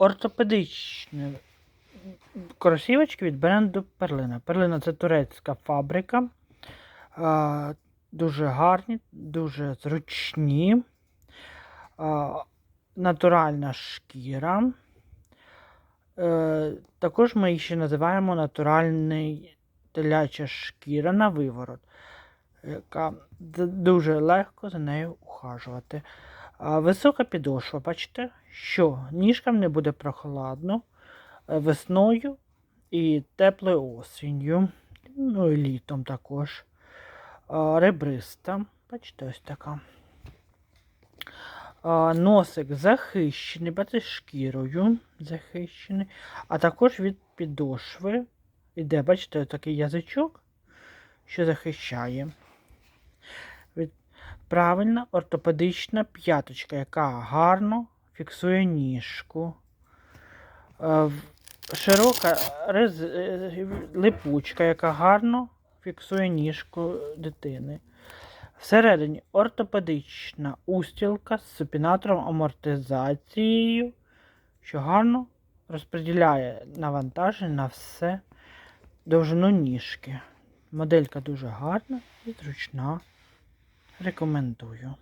ортопедичні кросівочки від бренду Перлина. Перлина це турецька фабрика. Дуже гарні, дуже зручні. Натуральна шкіра. Е, також ми їх ще називаємо натуральний теляча шкіра на виворот, яка дуже легко за нею ухажувати. Висока підошва, бачите, що ніжкам не буде прохладно е, весною і теплою осінню, ну і літом також. Ребриста, бачите, ось така. Носик захищений, бачите, шкірою захищений, а також від підошви іде, бачите, такий язичок, що захищає. Правильна ортопедична п'яточка, яка гарно фіксує ніжку. Е, Широка рез... е, липучка, яка гарно фіксує ніжку дитини. Всередині ортопедична устілка з супінатором амортизацією, що гарно розподіляє навантаження на все довжину ніжки. Моделька дуже гарна і зручна. recomenduję